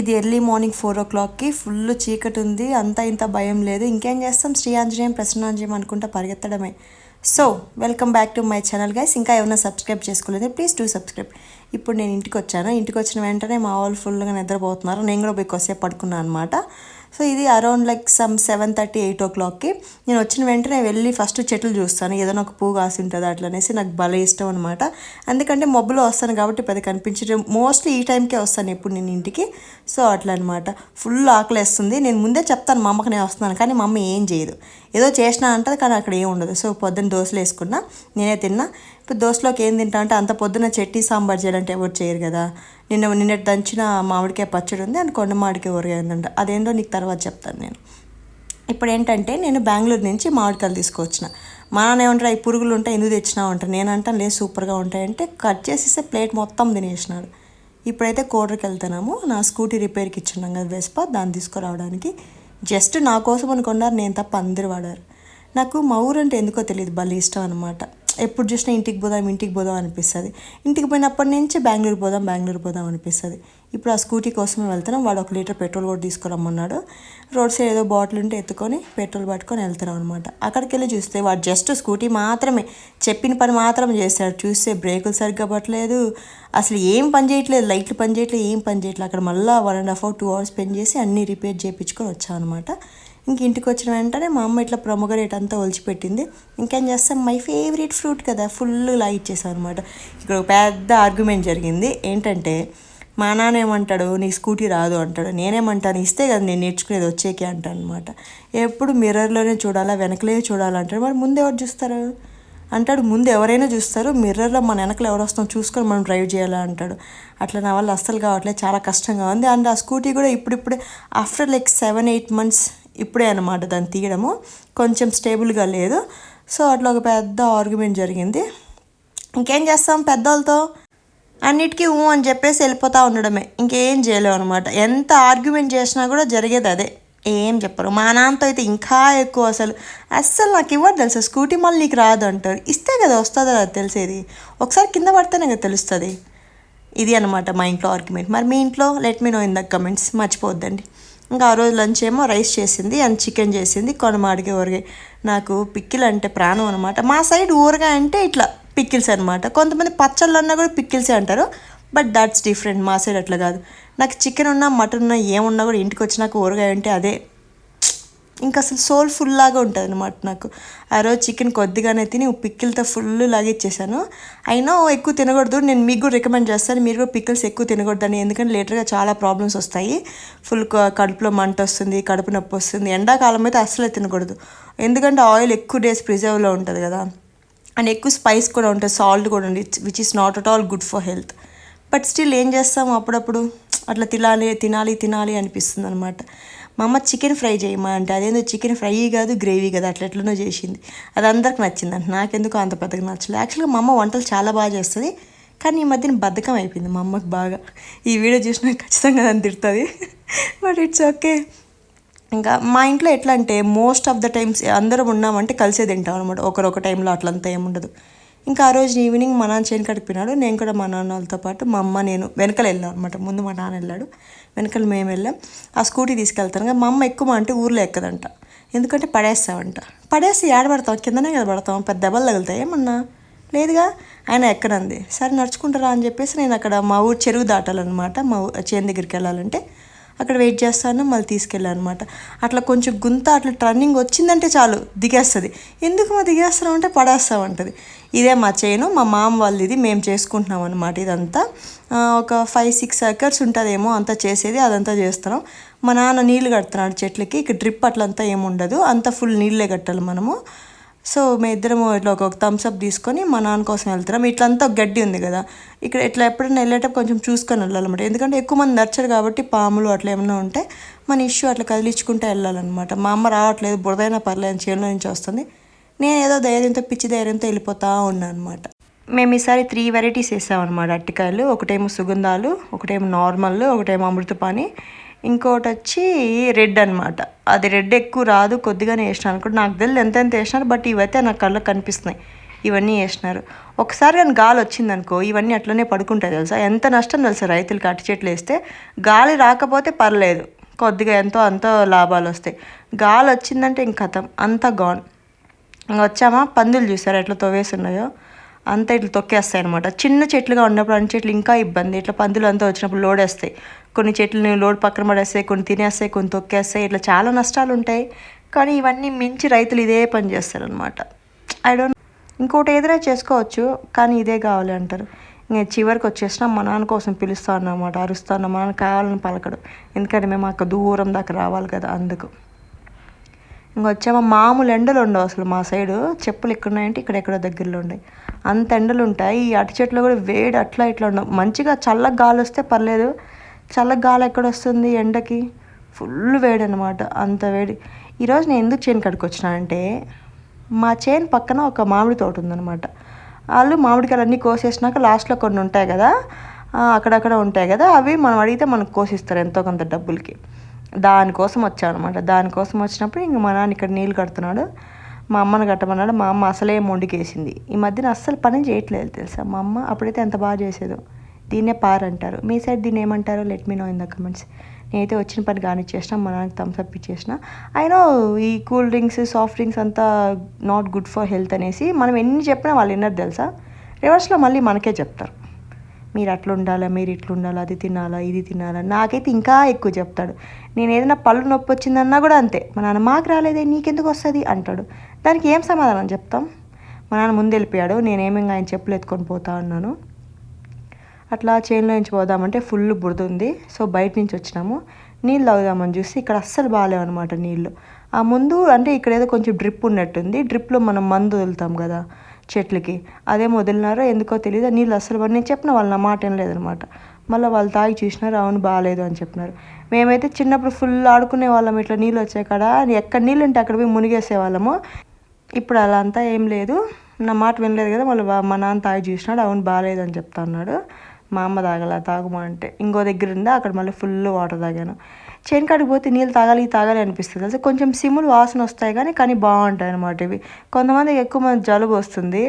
ఇది early morning four ఓ క్లాక్కి full చీకటి ఉంది అంతా ఇంత భయం లేదు. ఇంకేం చేస్తాం? శ్రీ ఆంజనేయం ప్రసన్నాంజనేయం అనుకుంటా పరిగెత్తడమే. So welcome back to my channel guys ఇంకా ఏమైనా సబ్స్క్రైబ్ చేసుకోలేదు ప్లీజ్ డూ సబ్స్క్రైబ్ ఇప్పుడు నేను ఇంటికి వచ్చాను. ఇంటికి వచ్చిన వెంటనే మా వాళ్ళు ఫుల్గా నిద్రపోతున్నారు. నేను కూడా పోయి కొద్దిసేపు పడుకున్నాను అనమాట సో ఇది around like some seven thirty eight ఓ క్లాక్కి నేను వచ్చిన వెంటనే వెళ్ళి ఫస్ట్ చెట్లు చూస్తాను. ఏదైనా ఒక పువ్వు కాసి ఉంటుంది అట్లా అనేసి నాకు భలే ఇష్టం అనమాట ఎందుకంటే మబ్బులో వస్తాను కాబట్టి పెద్ద కనిపించడం మోస్ట్లీ ఈ టైంకే వస్తాను ఎప్పుడు నేను ఇంటికి. సో అట్లా అనమాట ఫుల్ ఆకలేస్తుంది నేను ముందే చెప్తాను మా అమ్మకి నేను వస్తున్నాను. కానీ మా అమ్మ ఏం చేయదు. ఏదో చేసినా అంటది కానీ అక్కడ ఏం ఉండదు. సో పొద్దున్న దోశలు వేసుకున్నా నేనే తిన్నా. ఇప్పుడు దోశలోకి ఏం తింటా అంటే అంత పొద్దున చట్నీ సాంబార్ చేయాలంటే ఎవరు చేయరు కదా. నిన్న నిన్నటి దంచిన మామిడికాయ పచ్చడి ఉంది అండ్ కొండ మామిడికాయ ఊరగాయ ఉందంట అదేంటో నీకు తర్వాత చెప్తాను నేను. ఇప్పుడు ఏంటంటే నేను బెంగళూరు నుంచి మామిడికాయలు తీసుకొచ్చిన. మా నాన్న ఏమంటారు ఈ పురుగులు ఉంటాయి ఎందుకు తెచ్చినావు? అంటారు. నేనంటాను లేదు సూపర్గా ఉంటాయంటే కట్ చేసేస్తే ప్లేట్ మొత్తం తినేసినాడు. ఇప్పుడైతే కోటర్కి వెళ్తున్నాము. నా స్కూటీ రిపేర్కి ఇచ్చున్నాం కదా వెస్పా దాన్ని తీసుకురావడానికి. జస్ట్ నా కోసం అనుకున్నారు నేను తప్ప అందరు వాడారు. నాకు మా ఊరు అంటే ఎందుకో తెలియదు భలే ఇష్టం అనమాట ఎప్పుడు చూసినా ఇంటికి పోదాం ఇంటికి పోదాం అనిపిస్తుంది. ఇంటికి పోయినప్పటి నుంచి బెంగళూరు పోదాం బెంగళూరు పోదాం అనిపిస్తుంది. ఇప్పుడు ఆ స్కూటీ కోసమే వెళ్తున్నాం. వాడు ఒక లీటర్ పెట్రోల్ కూడా తీసుకురమ్మన్నాడు. రోడ్ సైడ్ ఏదో బాటిల్ ఉంటే ఎత్తుకొని పెట్రోల్ పట్టుకొని వెళ్తున్నాం అనమాట అక్కడికి వెళ్ళి చూస్తే వాడు జస్ట్ స్కూటీ మాత్రమే. చెప్పిన పని మాత్రం చేశాడు. చూస్తే బ్రేకులు సరిగ్గా పట్టలేదు. అసలు ఏం పని చేయట్లేదు. లైట్లు పని చేయట్లేదు. ఏం పని చేయట్లేదు. అక్కడ మళ్ళీ one and half hour two hours spend చేసి అన్నీ రిపేర్ చేయించుకొని వచ్చాం అనమాట ఇంక ఇంటికి వచ్చిన వెంటనే మా అమ్మ ఇట్లా ప్రొమగరేట్ అంతా ఒలిచిపెట్టింది. ఇంకేం చేస్తాం? మై ఫేవరెట్ ఫ్రూట్ కదా ఫుల్ లైట్ చేసాం అనమాట ఇక్కడ ఒక పెద్ద ఆర్గ్యుమెంట్ జరిగింది. ఏంటంటే మా నాన్న ఏమంటాడు? నీకు స్కూటీ రాదు అంటాడు. నేనేమంటాను? ఇస్తే కదా నేను నేర్చుకునేది వచ్చేకి అంటాను అనమాట ఎప్పుడు మిర్రర్లోనే చూడాలా వెనకలే చూడాలంటాడు. మరి ముందు ఎవరు చూస్తారు? అంటాడు ముందు ఎవరైనా చూస్తారు. మిర్రర్లో మన వెనకలు ఎవరు వస్తాం చూసుకొని మనం డ్రైవ్ చేయాలా అంటాడు. అట్లా నా వల్ల అస్సలు కావట్లేదు. చాలా కష్టంగా ఉంది. అండ్ ఆ స్కూటీ కూడా ఇప్పుడిప్పుడే after like seven eight months ఇప్పుడే అనమాట దాన్ని తీయడము. కొంచెం స్టేబుల్గా లేదు. సో అట్లా ఒక పెద్ద ఆర్గ్యుమెంట్ జరిగింది. ఇంకేం చేస్తాం పెద్దోళ్ళతో? అన్నిటికీ ఊ అని చెప్పేసి వెళ్ళిపోతూ ఉండడమే. ఇంకేం చేయలేము అనమాట ఎంత ఆర్గ్యుమెంట్ చేసినా కూడా జరిగేది అదే. ఏం చెప్పరు. మా నాన్నతో అయితే ఇంకా ఎక్కువ అసలు. అస్సలు నాకు ఇవ్వదు తెలుసా? స్కూటీ మళ్ళీ నీకు రాదు అంటారు. ఇస్తే కదా వస్తుందో అది తెలిసేది. ఒకసారి కింద పడితేనే కదా తెలుస్తుంది. ఇది అనమాట మా ఇంట్లో ఆర్గ్యుమెంట్. మరి మీ ఇంట్లో? Let me know in the comments. మర్చిపోవద్దండి. ఇంకా ఆ రోజు లంచ్ ఏమో రైస్ చేసింది అండ్ చికెన్ చేసింది కొనమాడికి ఊరగాయ నాకు పిక్కిల్ అంటే ప్రాణం అనమాట మా సైడ్ ఊరగాయ అంటే ఇట్లా పిక్కిల్స్ అనమాట కొంతమంది పచ్చళ్ళు అన్నా కూడా పిక్కిల్సే అంటారు. But that's different. మా సైడ్ అట్లా కాదు. నాకు చికెన్ ఉన్నా మటన్ ఉన్నా ఏమున్నా కూడా ఇంటికి వచ్చినాక ఊరగాయ అంటే అదే ఇంకా అసలు సోల్ ఫుల్ లాగా ఉంటుంది అనమాట నాకు. ఆ రోజు చికెన్ కొద్దిగానే తిని పిక్కిల్తో ఫుల్ లాగా ఇచ్చేసాను అయినా ఎక్కువ తినకూడదు నేను మీకు కూడా రికమెండ్ చేస్తాను మీరు కూడా పిక్కిల్స్ ఎక్కువ తినకూడదని ఎందుకంటే లేటర్గా చాలా ప్రాబ్లమ్స్ వస్తాయి. ఫుల్ కడుపులో మంట వస్తుంది కడుపు నొప్పి వస్తుంది. ఎండాకాలం అయితే అస్సలే తినకూడదు. ఎందుకంటే ఆయిల్ ఎక్కువ డేస్ ప్రిజర్వ్లో ఉంటుంది కదా. అండ్ ఎక్కువ స్పైస్ కూడా ఉంటుంది సాల్ట్ కూడా ఉంది which is not at all good for health. But still ఏం చేస్తాము అప్పుడప్పుడు? అట్లా తినాలి తినాలి తినాలి అనిపిస్తుంది అనమాట మా అమ్మ చికెన్ ఫ్రై చేయమా అంటే. అదేందో చికెన్ ఫ్రై కాదు గ్రేవీ కాదు అట్లా ఎట్లనో చేసింది. అది అందరికి నచ్చింది అంటే. నాకెందుకు అంత పెద్దగా నచ్చలేదు యాక్చువల్గా మా అమ్మ వంటలు చాలా బాగా చేస్తుంది. కానీ ఈ మధ్యన బద్ధకం అయిపోయింది మా అమ్మకి బాగా. ఈ వీడియో చూసినా ఖచ్చితంగా దాన్ని తిడుతుంది. బట్ ఇట్స్ ఓకే ఇంకా మా ఇంట్లో ఎట్లా అంటే మోస్ట్ ఆఫ్ ద టైమ్స్ అందరం ఉన్నామంటే కలిసే తింటాం అనమాట ఒకరొక టైంలో అట్లంతా ఏముండదు. ఇంకా ఆ రోజు ఈవినింగ్ మా నాన్న చేను కడిపినాడు. నేను కూడా మా నాన్న వాళ్ళతో పాటు మా అమ్మ నేను వెనకలు వెళ్ళాను అనమాట ముందు మా నాన్న వెళ్ళాడు. వెనకలు మేము వెళ్ళాం. ఆ స్కూటీ తీసుకెళ్తాను కదా మా అమ్మ ఎక్కువ అంటే ఊర్లో ఎక్కదంట. ఎందుకంటే పడేస్తామంట పడేసి ఏడబడతాం కిందనే కదా పడతాం. పెద్ద దెబ్బలు తగులుతాయి ఏమన్నా? లేదుగా. ఆయన ఎక్కడంది? సరే నడుచుకుంటారా అని చెప్పేసి నేను అక్కడ మా ఊరు చెరువు దాటాలన్నమాట. మా ఊ- చేను దగ్గరికి వెళ్ళాలంటే అక్కడ వెయిట్ చేస్తాను మళ్ళీ తీసుకెళ్ళాను అనమాట అట్లా కొంచెం గుంత అట్లా టర్నింగ్ వచ్చిందంటే చాలు దిగేస్తుంది. ఎందుకు మా దిగేస్తాం అంటే పడేస్తామంటది ఇదే మా చేను మా మామ వాళ్ళది ఇది మేము చేసుకుంటున్నాం అనమాట ఇదంతా. ఒక ఫైవ్ సిక్స్ ఎకర్స్ ఉంటుందేమో అంతా చేసేది అదంతా చేస్తున్నాం. మా నాన్న నీళ్ళు కడుతున్నాడు చెట్లకి ఇక డ్రిప్ అట్లంతా ఏముండదు అంతా ఫుల్ నీళ్ళే కట్టాలి మనము. సో మేము ఇద్దరము ఇట్లా ఒక థమ్స్ అప్ తీసుకొని మా నాన్న కోసం వెళ్తున్నాం ఇట్లంతా గడ్డి ఉంది కదా. ఇక్కడ ఇట్లా ఎప్పుడైనా వెళ్ళేటప్పుడు కొంచెం చూసుకొని వెళ్ళాలన్నమాట. ఎందుకంటే ఎక్కువ మంది నచ్చరు కాబట్టి పాములు అట్లా ఏమైనా ఉంటే మన ఇష్యూ అట్లా కదిలించుకుంటే వెళ్ళాలన్నమాట. మా అమ్మ రావట్లేదు బురదైనా పర్లేదు చేనులో నుంచి వస్తుంది. నేను ఏదో ధైర్యంతో పిచ్చి ధైర్యంతో వెళ్ళిపోతా ఉన్నాను అనమాట మేము ఈసారి త్రీ వెరైటీస్ వేసామన్నమాట. అట్టికాయలు ఒకటేమో సుగంధాలు ఒకటేమో నార్మల్ ఒకటేమో అమృతపాణి ఇంకోటి వచ్చి రెడ్ అనమాట అది రెడ్ ఎక్కువ రాదు కొద్దిగానే వేసినాను అనుకుంటే నాకు తెలియదు ఎంతెంత వేసినారు బట్ ఇవైతే నా కళ్ళకు కనిపిస్తున్నాయి. ఇవన్నీ వేసినారు ఒకసారి కానీ గాలి వచ్చిందనుకో ఇవన్నీ అట్లనే పడుకుంటాయి తెలుసా? ఎంత నష్టం తెలుసా రైతులకి అట్టి చెట్లు వేస్తే? గాలి రాకపోతే పర్లేదు. కొద్దిగా ఎంతో అంతో లాభాలు వస్తాయి. గాలి వచ్చిందంటే ఇంక కథం. అంతా గాన్ ఇంకా వచ్చామా? పందులు చూసారు ఎట్లా తోవేసి ఉన్నాయో? అంతా ఇట్లా తొక్కేస్తాయి అనమాట చిన్న చెట్లుగా ఉన్నప్పుడు అన్ని చెట్లు ఇంకా ఇబ్బంది. ఇట్లా పందులు అంతా వచ్చినప్పుడు లోడ్ వేస్తాయి కొన్ని చెట్లు లోడ్ పక్కన పడేస్తాయి కొన్ని తినేస్తాయి కొన్ని తొక్కేస్తాయి. ఇట్లా చాలా నష్టాలు ఉంటాయి కానీ ఇవన్నీ మించి రైతులు ఇదే పని చేస్తారనమాట ఐ డోంట్ ఇంకోటి ఏదైనా చేసుకోవచ్చు కానీ ఇదే కావాలి అంటారు. ఇంకా చివరికి వచ్చేసిన మా నాన్న కోసం పిలుస్తా అన్నమాట అరుస్తా మా నాన్న కావాలని పలకడు. ఎందుకంటే మేము అక్కడ దూరం దాకా రావాలి కదా అందుకు. ఇంకా వచ్చామో మామూలు ఎండలు ఉండవు అసలు మా సైడు. చెప్పులు ఎక్కడున్నాయంటే ఇక్కడ ఎక్కడో దగ్గరలో ఉన్నాయి అంత ఎండలు ఉంటాయి ఈ అటు చెట్లు కూడా వేడి అట్లా ఇట్లా ఉండవు. మంచిగా చల్ల గాలి వస్తే పర్లేదు. చల్ల గాలి ఎక్కడ వస్తుంది ఎండకి? ఫుల్ వేడి అనమాట అంత వేడి. ఈరోజు నేను ఎందుకు చేను కడుకు వచ్చినానంటే మా చేను పక్కన ఒక మామిడి తోట ఉందన్నమాట. వాళ్ళు మామిడికాయలు అన్నీ కోసేసినాక లాస్ట్లో కొన్ని ఉంటాయి కదా అక్కడక్కడ ఉంటాయి కదా అవి మనం అడిగితే మనకు కోసిస్తారు ఎంతో కొంత డబ్బులకి. దానికోసం వచ్చాను అనమాట దానికోసం వచ్చినప్పుడు ఇంక మా నాన్న ఇక్కడ నీళ్ళు కడుతున్నాడు. మా అమ్మని కట్టమన్నాడు. మా అమ్మ అసలే మొండికేసింది. ఈ మధ్యన అస్సలు పని చేయట్లేదు తెలుసా? మా అమ్మ అప్పుడైతే ఎంత బాగా చేసేదో. దీన్నే పార్ అంటారు. మీ సైడ్ దీన్ని ఏమంటారో? Let me know in the comments నేనైతే వచ్చిన పని కానిచ్చేసిన మా నాన్నకి థమ్స్ అప్ ఇచ్చేసిన. అయినో ఈ కూల్ డ్రింక్స్ సాఫ్ట్ డ్రింక్స్ అంతా నాట్ గుడ్ ఫర్ హెల్త్ అనేసి మనం ఎన్ని చెప్పినా వాళ్ళు విన్నారు తెలుసా? రివర్స్లో మళ్ళీ మనకే చెప్తారు. మీరు అట్లా ఉండాలా మీరు ఇట్లా ఉండాలా అది తినాలా ఇది తినాలా నాకైతే ఇంకా ఎక్కువ చెప్తాడు. నేను ఏదైనా పళ్ళు నొప్పి వచ్చిందన్నా కూడా అంతే. మా నాన్న మాకు రాలేదే నీకెందుకు వస్తుంది? అంటాడు. దానికి ఏం సమాధానం చెప్తాం? మా నాన్న ముందు వెళ్ళిపోయాడు. నేనేమి ఆయన చెప్పులు ఎత్తుకొని పోతా ఉన్నాను అట్లా చేనులో నుంచి పోదామంటే ఫుల్ బురద ఉంది. సో బయట నుంచి వచ్చినాము. నీళ్ళు తాగుదామని చూసి ఇక్కడ అస్సలు బాగాలేవన్నమాట నీళ్ళు. ఆ ముందు అంటే ఇక్కడ ఏదో కొంచెం డ్రిప్ ఉన్నట్టుంది. డ్రిప్లో మనం మందు వదులుతాం కదా. చెట్లకి. అదే వదిలినారో ఎందుకో తెలియదు నీళ్ళు అసలు నేను చెప్పిన వాళ్ళు నా మాట ఏం లేదనమాట మళ్ళీ వాళ్ళు తాగి చూసినారు అవును బాగాలేదు అని చెప్పినారు. మేమైతే చిన్నప్పుడు ఫుల్ ఆడుకునే వాళ్ళం ఇట్లా నీళ్ళు వచ్చాయి కదా ఎక్కడ నీళ్ళు ఉంటే అక్కడ పోయి మునిగేసే వాళ్ళము. ఇప్పుడు అలా అంతా ఏం లేదు. నా మాట వినలేదు కదా మళ్ళీ మా నాన్న తాగి చూసినాడు అవును బాగాలేదు అని చెప్తా అన్నాడు. మా అమ్మ తాగల తాగుమా అంటే. ఇంకో దగ్గర ఉందా అక్కడ మళ్ళీ ఫుల్ వాటర్ తాగాను. చేను కాడికి పోతే నీళ్ళు తాగాలి తాగాలి అనిపిస్తుంది. అసలు కొంచెం సిమ్ములు వాసన వస్తాయి కానీ కానీ బాగుంటాయి అనమాట ఇవి. కొంతమందికి ఎక్కువ మంది జలుబు వస్తుంది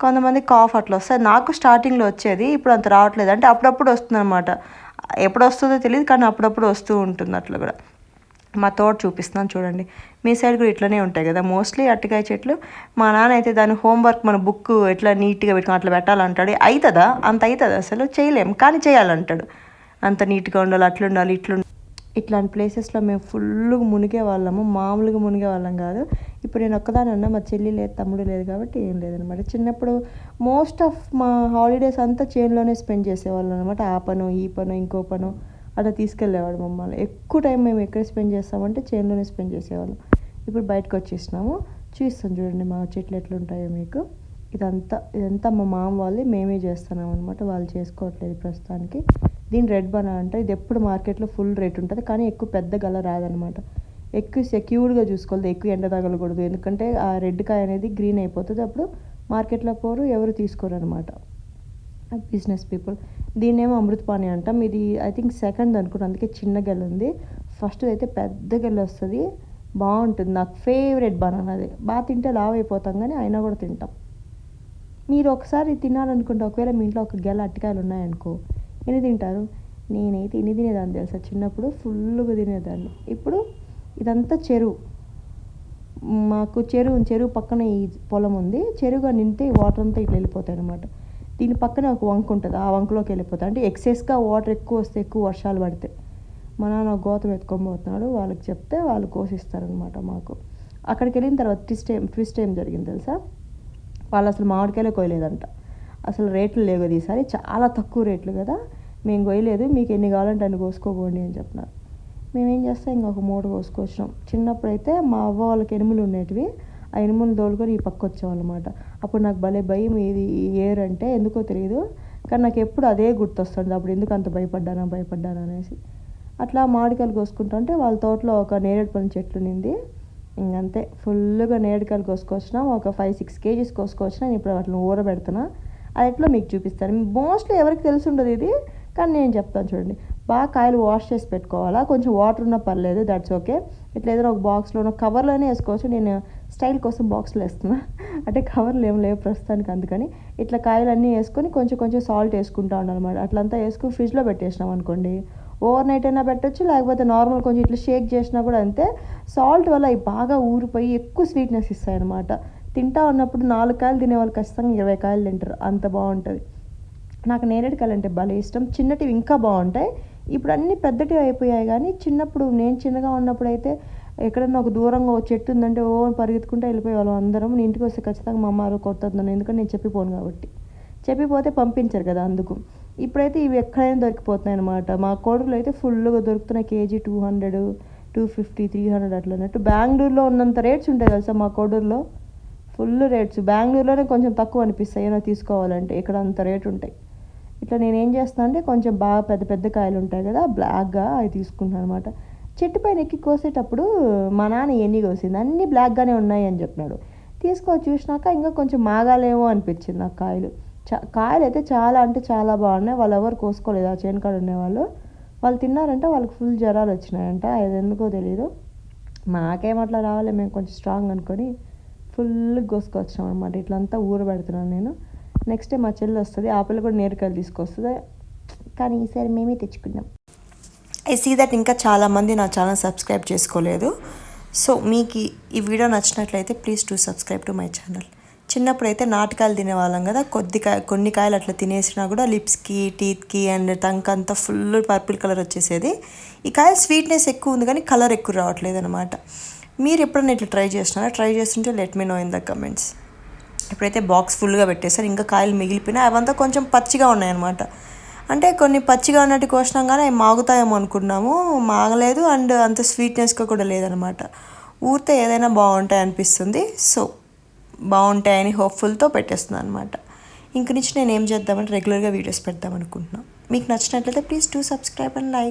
కొంతమంది కాఫ్ అట్లా వస్తాయి. నాకు స్టార్టింగ్లో వచ్చేది ఇప్పుడు అంత రావట్లేదు. అంటే అప్పుడప్పుడు వస్తుంది అనమాట ఎప్పుడు వస్తుందో తెలియదు కానీ అప్పుడప్పుడు వస్తూ ఉంటుంది అట్లా కూడా. మా తోట చూపిస్తున్నాను చూడండి. మీ సైడ్ కూడా ఇట్లనే ఉంటాయి కదా. మోస్ట్లీ అరటికాయ చెట్లు. మా నాన్న అయితే దాని హోంవర్క్ మన బుక్ ఎట్లా నీట్గా పెట్టుకుని అట్లా పెట్టాలంటాడు. అవుతుందా అంత అవుతుంది అసలు? చేయలేం. కానీ చేయాలంటాడు. అంత నీట్గా ఉండాలి అట్లుండాలి ఉండాలి ఇట్లాంటి ప్లేసెస్లో మేము ఫుల్గా మునిగే వాళ్ళము మామూలుగా మునిగే వాళ్ళం కాదు. ఇప్పుడు నేను ఒక్కదాని ఉన్నా మా చెల్లి లేదు తమ్ముడు లేదు కాబట్టి ఏం లేదనమాట. చిన్నప్పుడు మోస్ట్ ఆఫ్ మా హాలిడేస్ అంతా చేనులోనే స్పెండ్ చేసేవాళ్ళం అనమాట ఆ పను ఈ పను ఇంకో పను అట్లా తీసుకెళ్ళేవాడు మమ్మల్ని. ఎక్కువ టైం మేము ఎక్కడ స్పెండ్ చేస్తామంటే చేనులోనే స్పెండ్ చేసేవాళ్ళం. ఇప్పుడు బయటకు వచ్చేసినాము. చూస్తాం చూడండి మా చెట్లు ఎట్లుంటాయో మీకు. ఇదంతా ఇదంతా మా మామ వాళ్ళే మేమే చేస్తున్నాం అనమాట వాళ్ళు చేసుకోవట్లేదు ప్రస్తుతానికి. దీని రెడ్ బనా అంటే. ఇది ఎప్పుడు మార్కెట్లో ఫుల్ రేట్ ఉంటుంది కానీ ఎక్కువ పెద్ద గల రాదనమాట. ఎక్కువ సెక్యూర్డ్గా చూసుకోవాలి ఎక్కువ ఎండ తగలకూడదు. ఎందుకంటే ఆ రెడ్ కాయ అనేది గ్రీన్ అయిపోతుంది. అప్పుడు మార్కెట్లో పోరు ఎవరు తీసుకోరు అనమాట బిజినెస్ పీపుల్ దీన్నేమో అమృతపాణి అంటాం. ఇది ఐ థింక్ సెకండ్ అనుకుంటా అందుకే చిన్న గెల ఉంది. ఫస్ట్ అయితే పెద్ద గెల వస్తుంది. బాగుంటుంది. నాకు ఫేవరెట్ బనానా అది. బాగా తింటే లావ్ అయిపోతాం కానీ అయినా కూడా తింటాం. మీరు ఒకసారి తినాలనుకుంటే ఒకవేళ మీ ఇంట్లో ఒక గెల అట్టకాయలు ఉన్నాయనుకో ఎన్ని తింటారు? నేనైతే ఇన్ని తినేదాన్ని తెలుసా? చిన్నప్పుడు ఫుల్గా తినేదాన్ని. ఇప్పుడు ఇదంతా చెరువు. మాకు చెరువు చెరువు పక్కన ఈ పొలం ఉంది. చెరువుగా నింటే వాటర్ అంతా ఇట్లా వెళ్ళిపోతాయి అనమాట దీని పక్కన ఒక వంక ఉంటుంది. ఆ వంకలోకి వెళ్ళిపోతాయి. అంటే ఎక్సెస్గా వాటర్ ఎక్కువ వస్తే ఎక్కువ వర్షాలు పడితే మా నాన్న గోతం ఎత్తుకొని పోతున్నాడు. వాళ్ళకి చెప్తే వాళ్ళు కోసిస్తారనమాట మాకు. అక్కడికి వెళ్ళిన తర్వాత ట్విస్ట్ ఏం ట్విస్ట్ ఏం జరిగింది తెలుసా? వాళ్ళు అసలు మామిడికాయలే కోయలేదంట. అసలు రేట్లు లేవు కదా ఈసారి. చాలా తక్కువ రేట్లు కదా. మేము కొయ్యలేదు. మీకు ఎన్ని కావాలంటే అన్ని కోసుకోపోండి అని చెప్పినారు. మేమేం చేస్తాం? ఇంకొక మూట కోసుకొచ్చినాం. చిన్నప్పుడు అయితే మా అవ్వ వాళ్ళకి ఎనుములు ఉండేటివి. ఆ ఎనుములు తోలుకొని ఈ పక్క వచ్చేవాళ్ళమాట. అప్పుడు నాకు భలే భయం ఇది ఏర్ అంటే. ఎందుకో తెలియదు కానీ నాకు ఎప్పుడు అదే గుర్తొస్తుంది అప్పుడు ఎందుకు అంత భయపడ్డానా భయపడ్డానా అనేసి. అట్లా మామిడికాయలు కోసుకుంటుంటే వాళ్ళ తోటలో ఒక నేరేడు పని చెట్లు నింది ఇంకంతే ఫుల్గా నేరేడుకాయలు కోసుకొచ్చినా. ఒక ఫైవ్ సిక్స్ కేజీస్ కోసుకొచ్చినా నేను ఇప్పుడు వాటిని ఊరబెడుతున్నా. అది ఎట్లా మీకు చూపిస్తాను మోస్ట్లీ ఎవరికి తెలిసి ఉండదు ఇది కానీ నేను చెప్తాను చూడండి. బాగా కాయలు వాష్ చేసి పెట్టుకోవాలా? కొంచెం వాటర్ ఉన్నా పర్లేదు దట్స్ ఓకే ఇట్లా ఏదైనా ఒక బాక్స్లోనో కవర్లోనే వేసుకోవచ్చు. నేను స్టైల్ కోసం బాక్స్లో వేస్తున్నా. అంటే కవర్లు ఏం లేవు ప్రస్తుతానికి అందుకని. ఇట్లా కాయలన్నీ వేసుకొని కొంచెం కొంచెం సాల్ట్ వేసుకుంటా ఉన్నాను అనమాట అట్లంతా వేసుకుని ఫ్రిడ్జ్లో పెట్టేసినాం అనుకోండి. ఓవర్ నైట్ అయినా పెట్టొచ్చు లేకపోతే నార్మల్ కొంచెం ఇట్లా షేక్ చేసినా కూడా అంతే. సాల్ట్ వల్ల అవి బాగా ఊరిపోయి ఎక్కువ స్వీట్నెస్ ఇస్తాయి అనమాట తింటా ఉన్నప్పుడు నాలుగు కాయలు తినే వాళ్ళు ఖచ్చితంగా ఇరవై కాయలు తింటారు. అంత బాగుంటుంది. నాకు నేరేడుకాయలు అంటే భలే ఇష్టం. చిన్నటివి ఇంకా బాగుంటాయి. ఇప్పుడు అన్నీ పెద్దటివి అయిపోయాయి కానీ చిన్నప్పుడు నేను చిన్నగా ఉన్నప్పుడు అయితే ఎక్కడన్నా ఒక దూరంగా ఒక చెట్టు ఉందంటే ఓ పరిగెత్తుకుంటే వెళ్ళిపోయే వాళ్ళం అందరం. నేను ఇంటికి వస్తే ఖచ్చితంగా మా అమ్మ కొడుతుందని ఎందుకంటే నేను చెప్పిపోను కాబట్టి. చెప్పిపోతే పంపించారు కదా అందుకు. ఇప్పుడైతే ఇవి ఎక్కడైనా దొరికిపోతున్నాయి అనమాట మా కోడలు అయితే ఫుల్గా దొరుకుతున్నాయి. KG two hundred two fifty three hundred అట్లా అన్నట్టు. బెంగళూరులో ఉన్నంత రేట్స్ ఉంటాయి తెలుసా మా కోడూరులో? Full rates. బెంగళూరులోనే కొంచెం తక్కువ అనిపిస్తాయి. ఏమైనా తీసుకోవాలంటే ఇక్కడ అంత రేట్ ఉంటాయి. ఇట్లా నేను ఏం చేస్తాను అంటే కొంచెం బాగా పెద్ద పెద్ద కాయలు ఉంటాయి కదా బ్లాక్గా అవి తీసుకుంటాను అనమాట చెట్టు పైన ఎక్కి కోసేటప్పుడు మా నాన్న ఎన్ని కోసింది. అన్నీ బ్లాక్గానే ఉన్నాయి అని చెప్పినాడు. తీసుకో చూసినాక ఇంకా కొంచెం మాగాలేమో అనిపించింది నాకు కాయలు. చా కాయలు అయితే చాలా అంటే చాలా బాగున్నాయి. వాళ్ళు ఎవరు కోసుకోలేదు. ఆ చేనుకాడ ఉండేవాళ్ళు. వాళ్ళు తిన్నారంటే వాళ్ళకి ఫుల్ జ్వరాలు వచ్చినాయంట. అది ఎందుకో తెలియదు మాకేం అట్లా రావాలి? మేము కొంచెం స్ట్రాంగ్ అనుకొని ఫుల్ కోసుకొచ్చాం అనమాట ఇట్లంతా ఊరబెడుతున్నాను నేను. నెక్స్ట్ డే మా చెల్లి వస్తుంది ఆ పిల్ల కూడా నేరకాయలు తీసుకొస్తుంది. కానీ ఈసారి మేమే తెచ్చుకున్నాం. ఐ సీ దట్ ఇంకా చాలామంది నా ఛానల్ సబ్స్క్రైబ్ చేసుకోలేదు. సో మీకు ఈ- వీడియో నచ్చినట్లయితే please to subscribe to my channel చిన్నప్పుడు అయితే నాటకాలు తినేవాళ్ళం కదా కొద్ది కాయ కొన్ని కాయలు అట్లా తినేసినా కూడా లిప్స్కి టీత్కి అండ్ టంక్ అంతా ఫుల్ పర్పుల్ కలర్ వచ్చేసేది. ఈ కాయ స్వీట్నెస్ ఎక్కువ ఉంది కానీ కలర్ ఎక్కువ రావట్లేదు అనమాట మీరు ఎప్పుడైనా ఇట్లా ట్రై చేసినారా? ట్రై చేస్తుంటే let me know in the comments. ఎప్పుడైతే బాక్స్ ఫుల్గా పెట్టేశారు ఇంకా కాయలు మిగిలిపోయినాయి అవంతా కొంచెం పచ్చిగా ఉన్నాయన్నమాట. అంటే కొన్ని పచ్చిగా ఉన్నట్టు కోసినాం కానీ అవి మాగుతాయేమో అనుకున్నాము. మాగలేదు అండ్ అంత స్వీట్నెస్గా కూడా లేదనమాట ఊరితే ఏదైనా బాగుంటాయి అనిపిస్తుంది. సో బాగుంటాయని హోప్ఫుల్తో పెట్టేస్తున్నాను అనమాట ఇంక నుంచి నేను ఏం చేద్దామంటే రెగ్యులర్గా వీడియోస్ పెడదాం అనుకుంటున్నాను మీకు నచ్చినట్లయితే please do subscribe and like.